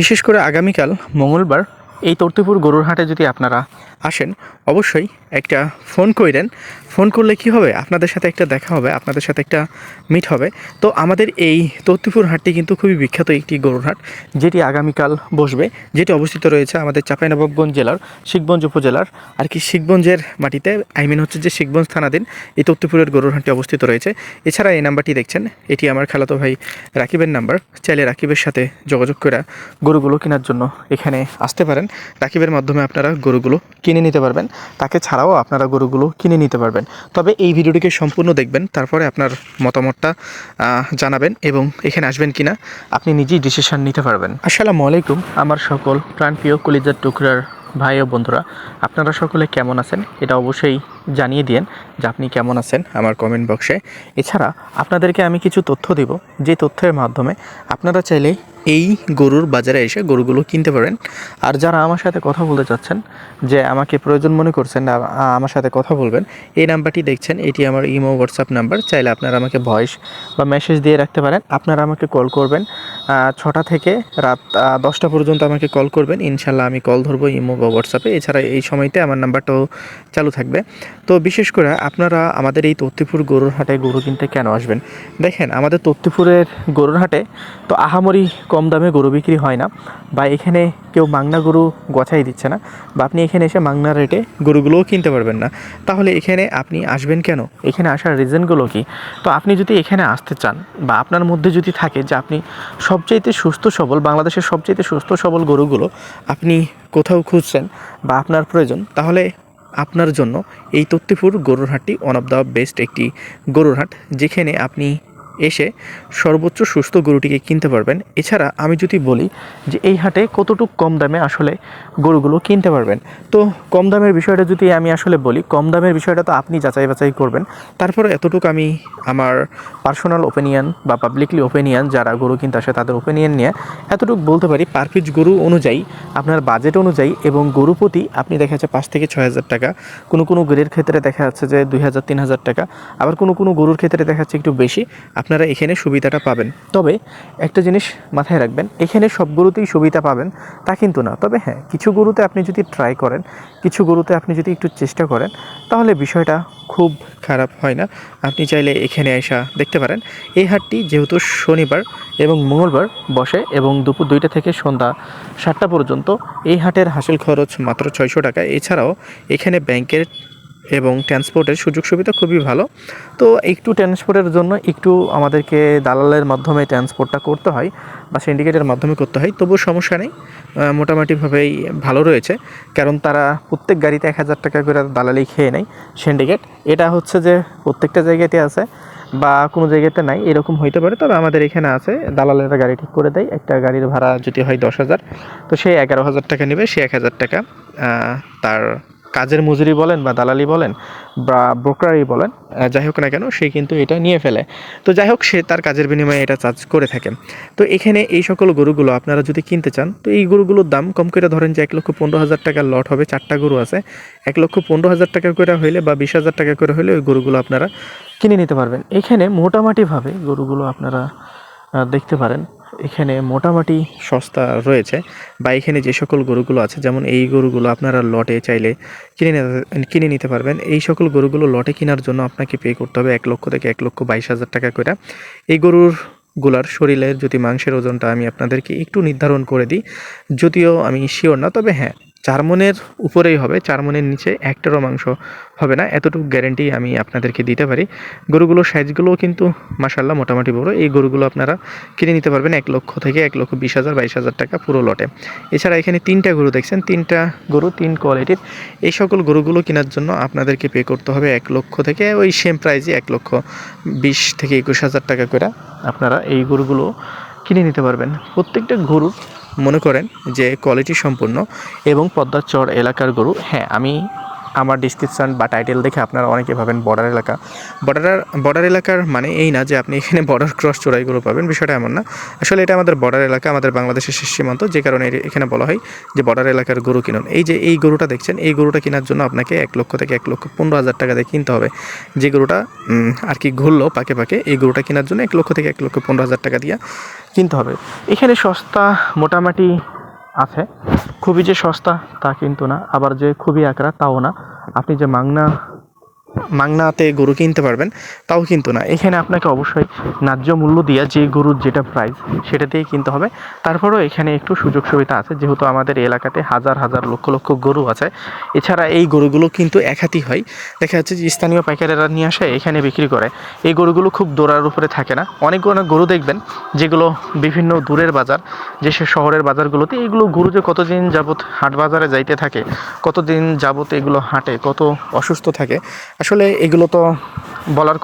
বিশেষ করে আগামীকাল মঙ্গলবার এই তর্তিপুর গরুর হাটে যদি আপনারা আসেন, অবশ্যই একটা ফোন কইরেন। ফোন করলে কি হবে? আপনাদের সাথে একটা দেখা হবে, আপনাদের সাথে একটা মিট হবে। তো আমাদের এই তর্তিপুর হাটটি কিন্তু খুবই বিখ্যাত একটি গরুর হাট, যেটি আগামীকাল বসবে, যেটি অবস্থিত রয়েছে আমাদের চাঁপাইনবাবগঞ্জ জেলার, শিখগঞ্জ উপজেলার, আর কি শিখগঞ্জের মাটিতে আই মিন হচ্ছে যে শিখগঞ্জ থানাধীন এই তত্ত্বপুরের গরুর হাটটি অবস্থিত রয়েছে। এছাড়া এই নাম্বারটি দেখছেন, এটি আমার খেলাতো ভাই রাকিবের নাম্বার। চাইলে রাকিবের সাথে যোগাযোগ করে গরুগুলো কেনার জন্য এখানে আসতে পারেন। রাকিবের মাধ্যমে আপনারা গরুগুলো কিনে নিতে পারবেন। তাকে ছাড়াও আপনারা গরুগুলো কিনে নিতে পারবেন। তবে এই ভিডিওটিকে সম্পূর্ণ দেখবেন তারপরে আপনার মতামতটা জানাবেন এবং এখানে আসবেন কিনা আপনি নিজেই ডিসিশন নিতে পারবেন। আসসালামু আলাইকুম। আমার সকল প্রাণপ্রিয় কলিজার টুকরার ভাই ও বন্ধুরা, আপনারা সকলে কেমন আছেন? এটা অবশ্যই জানিয়ে দিন যে আপনি কেমন আছেন আমার কমেন্ট বক্সে এছাড়া আপনাদেরকে আমি কিছু তথ্য দেব, যে তথ্যের মাধ্যমে আপনারা চাইলে এই গরুর বাজারে এসে গরুগুলো কিনতে পারেন। আর যারা আমার সাথে কথা বলতে চাচ্ছেন, যে আমাকে প্রয়োজন মনে করছেন আমার সাথে কথা বলবেন, এই নাম্বারটি দেখছেন, এটি আমার ইমো, হোয়াটসঅ্যাপ নাম্বার। চাইলে আপনারা আমাকে ভয়েস বা মেসেজ দিয়ে রাখতে পারেন। আপনারা আমাকে কল করবেন। ছটা থেকে রাত দশটা পর্যন্ত আমাকে কল করবেন। ইনশাল্লাহ আমি কল ধরবো ইমো বা হোয়াটসঅ্যাপে। এছাড়া এই সময়তে আমার নাম্বারটাও চালু থাকবে। তো বিশেষ করে আপনারা আমাদের এই তত্তিপুর গরুর হাটে গরু কিনতে কেন আসবেন? দেখেন, আমাদের তত্তিপুরের গরুর হাটে তো আহামরি কম দামে গরু বিক্রি হয় না। বা এখানে কেউ মাংনা গরু গছাই দিচ্ছে না। বা আপনি এখানে এসে মাংনা রেটে গরুগুলোও কিনতে পারবেন না। তাহলে এখানে আপনি আসবেন কেন? এখানে আসার রিজনগুলো কি? তো আপনি যদি এখানে আসতে চান বা আপনার মধ্যে যদি থাকে যে আপনি সবচাইতে সুস্থ সবল, বাংলাদেশের সবচাইতে সুস্থ সবল গরুগুলো আপনি কোথাও খুঁজছেন বা আপনার প্রয়োজন, তাহলে আপনার জন্য এই তত্ত্বপুর গরুর হাটটি ওয়ান অফ দ্য বেস্ট একটি গরুর হাট, যেখানে আপনি এসে সর্বোচ্চ সুস্থ গরুটিকে কিনতে পারবেন। এছাড়া আমি যদি বলি যে এই হাটে কতটুকু কম দামে আসলে গরুগুলো কিনতে পারবেন। তো কম দামের বিষয়টা যদি আমি আসলে বলি, কম দামের বিষয়টা তো আপনি যাচাই বাছাই করবেন। তারপরে এতটুকু আমি আমার পার্সোনাল ওপিনিয়ন বা পাবলিকলি ওপিনিয়ন যারা গরু কিনতে আসে তাদের ওপিনিয়ন নিয়ে এতটুকু বলতে পারি। পার পিস গরু অনুযায়ী, আপনার বাজেট অনুযায়ী এবং গরু প্রতি আপনি দেখা যাচ্ছে পাঁচ থেকে ছয় হাজার টাকা। কোনো কোনো গরুর ক্ষেত্রে দেখা যাচ্ছে যে দুই হাজার, তিন হাজার টাকা। আবার কোনো কোনো গরুর ক্ষেত্রে দেখা যাচ্ছে একটু বেশি। আপনারা এখানে সুবিধাটা পাবেন। তবে একটা জিনিস মাথায় রাখবেন, এখানে সব গরুতেই সুবিধা পাবেন, তা কিন্তু না। তবে হ্যাঁ কিছু গুরুতে আপনি যদি ট্রাই করেন, কিছু গুরুতে আপনি যদি একটু চেষ্টা করেন, তাহলে বিষয়টা খুব খারাপ হয় না। আপনি চাইলে এখানে আসা দেখতে পারেন, এই হাটটি যেহেতু শনিবার এবং মঙ্গলবার বসে এবং দুপুর দুইটা থেকে সন্ধ্যা সাতটা পর্যন্ত, এই হাটের হাসিল খরচ মাত্র ছয়শো টাকা। এছাড়াও এখানে ব্যাংকের এবং ট্রান্সপোর্টের সুযোগ সুবিধা খুবই ভালো। তো একটু ট্রান্সপোর্টের জন্য একটু আমাদেরকে দালালের মাধ্যমে ট্রান্সপোর্টটা করতে হয় বা সিন্ডিকেটের মাধ্যমে করতে হয়। তবুও সমস্যা নেই। মোটামুটিভাবেই ভালো রয়েছে। কারণ তারা প্রত্যেক গাড়িতে এক হাজার টাকা করে দালালি খেয়ে নেয় সিন্ডিকেট এটা হচ্ছে যে প্রত্যেকটা জায়গাতে আছে বা কোনো জায়গাতে নাই, এরকম হইতে পারে। তবে আমাদের এখানে আছে, দালালেরা গাড়ি ঠিক করে দেয়। একটা গাড়ির ভাড়া যদি হয় দশ হাজার, তো সে এগারো হাজার টাকা নেবে। সে এক হাজার টাকা তার কাজের মজুরি বলেন বা দালালি বলেন বা ব্রোকারি বলেন যাই হোক না কেন, সে কিন্তু এটা নিয়ে ফেলে। তো যাই হোক, সে তার কাজের বিনিময়ে এটা চার্জ করে থাকে। তো এখানে এই সকল গরুগুলো আপনারা যদি কিনতে চান, তো এই গরুগুলোর দাম কম করে ধরেন যে এক লক্ষ পনেরো হাজার টাকার লট হবে, চারটা গরু আছে। এক লক্ষ পনেরো হাজার টাকা করে হইলে বা বিশ হাজার টাকা করে হইলে ওই গরুগুলো আপনারা কিনে নিতে পারবেন। এখানে মোটামুটিভাবে গরুগুলো আপনারা দেখতে পারেন। এখানে মোটামুটি সস্তা রয়েছে বা এখানে যে সকল গরুগুলো আছে, যেমন এই গরুগুলো আপনারা লটে চাইলে কিনে কিনে নিতে পারবেন। এই সকল গরুগুলো লটে কেনার জন্য আপনাকে পে করতে হবে এক লক্ষ থেকে এক লক্ষ বাইশ হাজার টাকা করে। এই গরুরগুলার শরীরের যদি মাংসের ওজনটা আমি আপনাদেরকে একটু নির্ধারণ করে দিই, যদিও আমি শিওর না, তবে হ্যাঁ চার মনের উপরেই হবে চার মনের নিচে একটারও মাংস হবে না, এতটুকু গ্যারেন্টি আমি আপনাদেরকে দিতে পারি। গরুগুলোর সাইজগুলোও কিন্তু মাসাল্লাহ মোটামুটি বড়। এই গরুগুলো আপনারা কিনে নিতে পারবেন এক লক্ষ থেকে এক লক্ষ বিশ হাজার, বাইশ হাজার টাকা পুরো লটে। এছাড়া এখানে তিনটা গরু দেখছেন, তিনটা গরু, তিন কোয়ালিটির এই সকল গরুগুলো কেনার জন্য আপনাদেরকে পে করতে হবে এক লক্ষ থেকে ওই সেম প্রাইজে এক লক্ষ বিশ থেকে একুশ হাজার টাকা করে আপনারা এই গরুগুলো কিনে নিতে পারবেন। প্রত্যেকটা গরুর মনে করেন যে কোয়ালিটি সম্পূর্ণ এবং পদ্মার চর এলাকার গরু হ্যাঁ আমি আমার ডিসক্রিপশান বা টাইটেল দেখে আপনারা অনেকে ভাবেন বর্ডার এলাকা। বর্ডার বর্ডার এলাকার মানে এই না যে আপনি এখানে বর্ডার ক্রস চোরাইগুলো পাবেন, বিষয়টা এমন না। আসলে এটা আমাদের বর্ডার এলাকা, আমাদের বাংলাদেশের শেষ সীমান্ত, যে কারণে এখানে বলা হয় যে বর্ডার এলাকার গরু কিনুন। এই যে এই গরুটা দেখছেন, এই গরুটা কেনার জন্য আপনাকে এক লক্ষ থেকে এক লক্ষ পনেরো হাজার টাকা দিয়ে কিনতে হবে। যে গরুটা আর কি ঘুরলো পাকে পাকে, এই গরুটা কেনার জন্য এক লক্ষ থেকে এক লক্ষ পনেরো হাজার টাকা দিয়ে কিনতে হবে। এখানে সস্তা, মোটামুটি আছে। খুবই যে সস্তা তা কিন্তু না, আবার যে খুবই একরা তাও না। আপনি যে মাংনা মাংনাতে গরু কিনতে পারবেন, তাও কিন্তু না। এখানে আপনাকে অবশ্যই ন্যায্য মূল্য দিয়ে যে গরুর যেটা প্রাইস সেটা দিয়ে কিনতে হবে। তারপরেও এখানে একটু সুযোগ সুবিধা আছে, যেহেতু আমাদের এলাকাতে হাজার হাজার, লক্ষ লক্ষ গরু আছে। এছাড়া এই গরুগুলো কিন্তু এক হাতি হয়। দেখা যাচ্ছে যে স্থানীয় পাইকারেরা নিয়ে আসে, এখানে বিক্রি করে। এই গরুগুলো খুব দৌড়ার উপরে থাকে না। অনেক অনেক গরু দেখবেন, যেগুলো বিভিন্ন দূরের বাজার, যে সে শহরের বাজারগুলোতে এইগুলো গরু যে কতদিন যাবত হাট বাজারে যাইতে থাকে, কতদিন যাবত এগুলো হাঁটে, কত অসুস্থ থাকে আসলে এগুলো তো বলার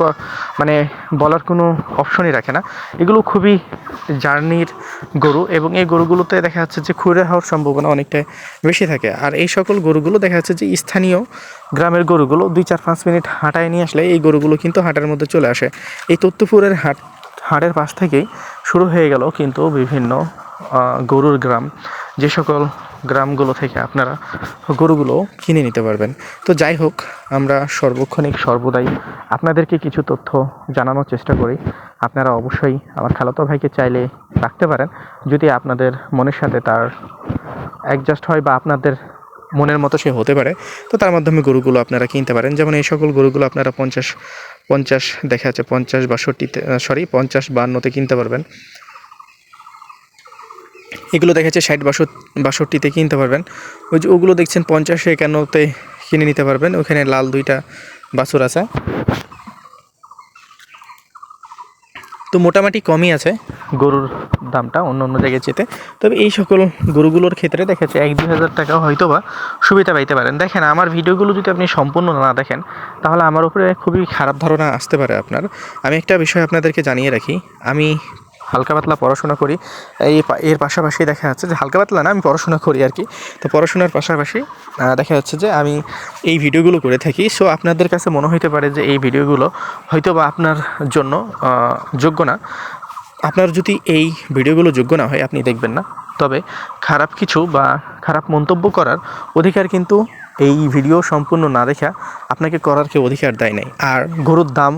মানে বলার কোনো অপশনই রাখে না। এগুলো খুবই জার্নির গরু এবং এই গরুগুলোতে দেখা যাচ্ছে যে খুঁড়ে হওয়ার সম্ভাবনা অনেকটাই বেশি থাকে। আর এই সকল গরুগুলো দেখা যাচ্ছে যে স্থানীয় গ্রামের গরুগুলো দুই চার পাঁচ মিনিট হাঁটায় নিয়ে আসলে এই গরুগুলো কিন্তু হাটের মধ্যে চলে আসে। এই তত্ত্বপুরের হাট হাটের পাশ থেকেই শুরু হয়ে গেল কিন্তু বিভিন্ন গরুর গ্রাম। যে সকল গ্রামগুলো থেকে আপনারা গরুগুলো কিনে নিতে পারবেন। তো যাই হোক, আমরা সর্বক্ষণিক সর্বদাই আপনাদেরকে কিছু তথ্য জানানোর চেষ্টা করি। আপনারা অবশ্যই আমার খালাতো ভাইকে চাইলে রাখতে পারেন। যদি আপনাদের মনের সাথে তার অ্যাডজাস্ট হয় বা আপনাদের মনের মতো সে হতে পারে, তো তার মাধ্যমে গরুগুলো আপনারা কিনতে পারেন। যেমন এই সকল গরুগুলো আপনারা পঞ্চাশ পঞ্চাশ, দেখা যাচ্ছে পঞ্চাশ বাষট্টিতে সরি পঞ্চাশ বান্নতে কিনতে পারবেন। এগুলো দেখা যাচ্ছে ষাট বাষট্টি বাষট্টিতে কিনতে পারবেন। ওই যে ওগুলো দেখছেন পঞ্চাশে একান্নতে কিনে নিতে পারবেন। ওখানে লাল দুইটা বাছুর আছে। তো মোটামুটি কমই আছে গরুর দামটা অন্য অন্য জায়গায় চেতে তবে এই সকল গরুগুলোর ক্ষেত্রে দেখা যাচ্ছে এক দুই হাজার টাকা হয়তো বা সুবিধা পাইতে পারেন। দেখেন, আমার ভিডিওগুলো যদি আপনি সম্পূর্ণ না দেখেন, তাহলে আমার উপরে খুবই খারাপ ধারণা আসতে পারে আপনার। আমি একটা বিষয় আপনাদেরকে জানিয়ে রাখি। আমি হালকা পাতলা পড়াশোনা করি। এই এর পাশাপাশি দেখা যাচ্ছে যে হালকা পাতলা না, আমি পড়াশোনা করি আর কি। তো পড়াশোনার পাশাপাশি দেখা যাচ্ছে যে আমি এই ভিডিওগুলো করে থাকি। সো আপনাদের কাছে মনে হইতে পারে যে এই ভিডিওগুলো হয়তো বা আপনার জন্য যোগ্য না। আপনার যদি এই ভিডিওগুলো যোগ্য না হয়, আপনি দেখবেন না। তবে খারাপ কিছু বা খারাপ মন্তব্য করার অধিকার কিন্তু এই ভিডিও সম্পূর্ণ না দেখা আপনাকে করার কেউ অধিকার দেয় নাই। আর গরুর দাম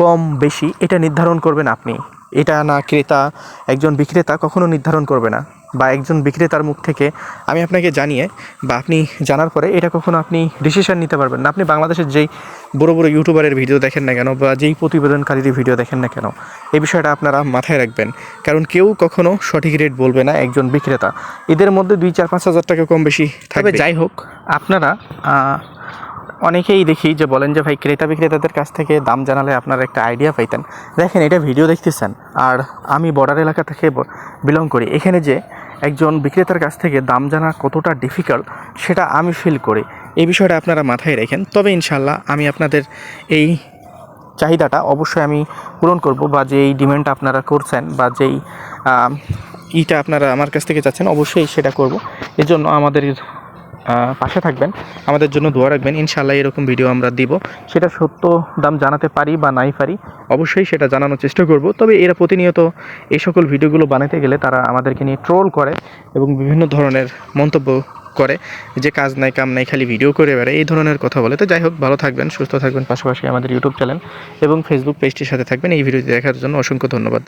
কম বেশি, এটা নির্ধারণ করবেন আপনি। এটা না ক্রেতা একজন বিক্রেতা কখনো নির্ধারণ করবে না বা একজন বিক্রেতার মুখ থেকে আমি আপনাকে জানিয়ে বা আপনি জানার পরে এটা কখনো আপনি ডিসিশন নিতে পারবেন না। আপনি বাংলাদেশের যেই বড় বড় ইউটিউবারের ভিডিও দেখেন না কেন বা যেই প্রতিবেদনকারীর ভিডিও দেখেন না কেন এই বিষয়টা আপনারা মাথায় রাখবেন। কারণ কেউ কখনো সঠিক রেট বলবে না একজন বিক্রেতা। এদের মধ্যে দুই চার পাঁচ হাজার টাকা কম বেশি থাকবে। যাই হোক আপনারা অনেকেই দেখি যে বলেন যে, ভাই, ক্রেতা বিক্রেতাদের কাছ থেকে দাম জানালে আপনারা একটা আইডিয়া পাইতেন। দেখেন, এটা ভিডিও দেখতেছেন। আর আমি বর্ডার এলাকা থেকে বিলং করি। এখানে যে একজন বিক্রেতার কাছ থেকে দাম জানা কতটা ডিফিকাল্ট সেটা আমি ফিল করি। এই বিষয়টা আপনারা মাথায় রেখেন। তবে ইনশাল্লাহ আমি আপনাদের এই চাহিদাটা অবশ্যই আমি পূরণ করব বা যেই ডিমান্ডটা আপনারা করছেন বা যেই ইটা আপনারা আমার কাছ থেকে চাচ্ছেন, অবশ্যই সেটা করব। এর জন্য আমাদের পাশে থাকবেন। আমাদের জন্য দোয়া রাখবেন। ইনশাল্লাহ এরকম ভিডিও আমরা দিব। সেটা সত্য দাম জানাতে পারি বা নাই পারি, অবশ্যই সেটা জানানোর চেষ্টা করব। তবে এরা প্রতিনিয়ত এই সকল ভিডিওগুলো বানাতে গেলে তারা আমাদেরকে নিয়ে ট্রোল করে এবং বিভিন্ন ধরনের মন্তব্য করে যে কাজ নাই, কাম নাই, খালি ভিডিও করে বেড়ায়, এই ধরনের কথা বলে। তো যাই হোক, ভালো থাকবেন, সুস্থ থাকবেন, পাশাপাশি আমাদের ইউটিউব চ্যানেল এবং ফেসবুক পেজটির সাথে থাকবেন। এই ভিডিওটি দেখার জন্য অসংখ্য ধন্যবাদ।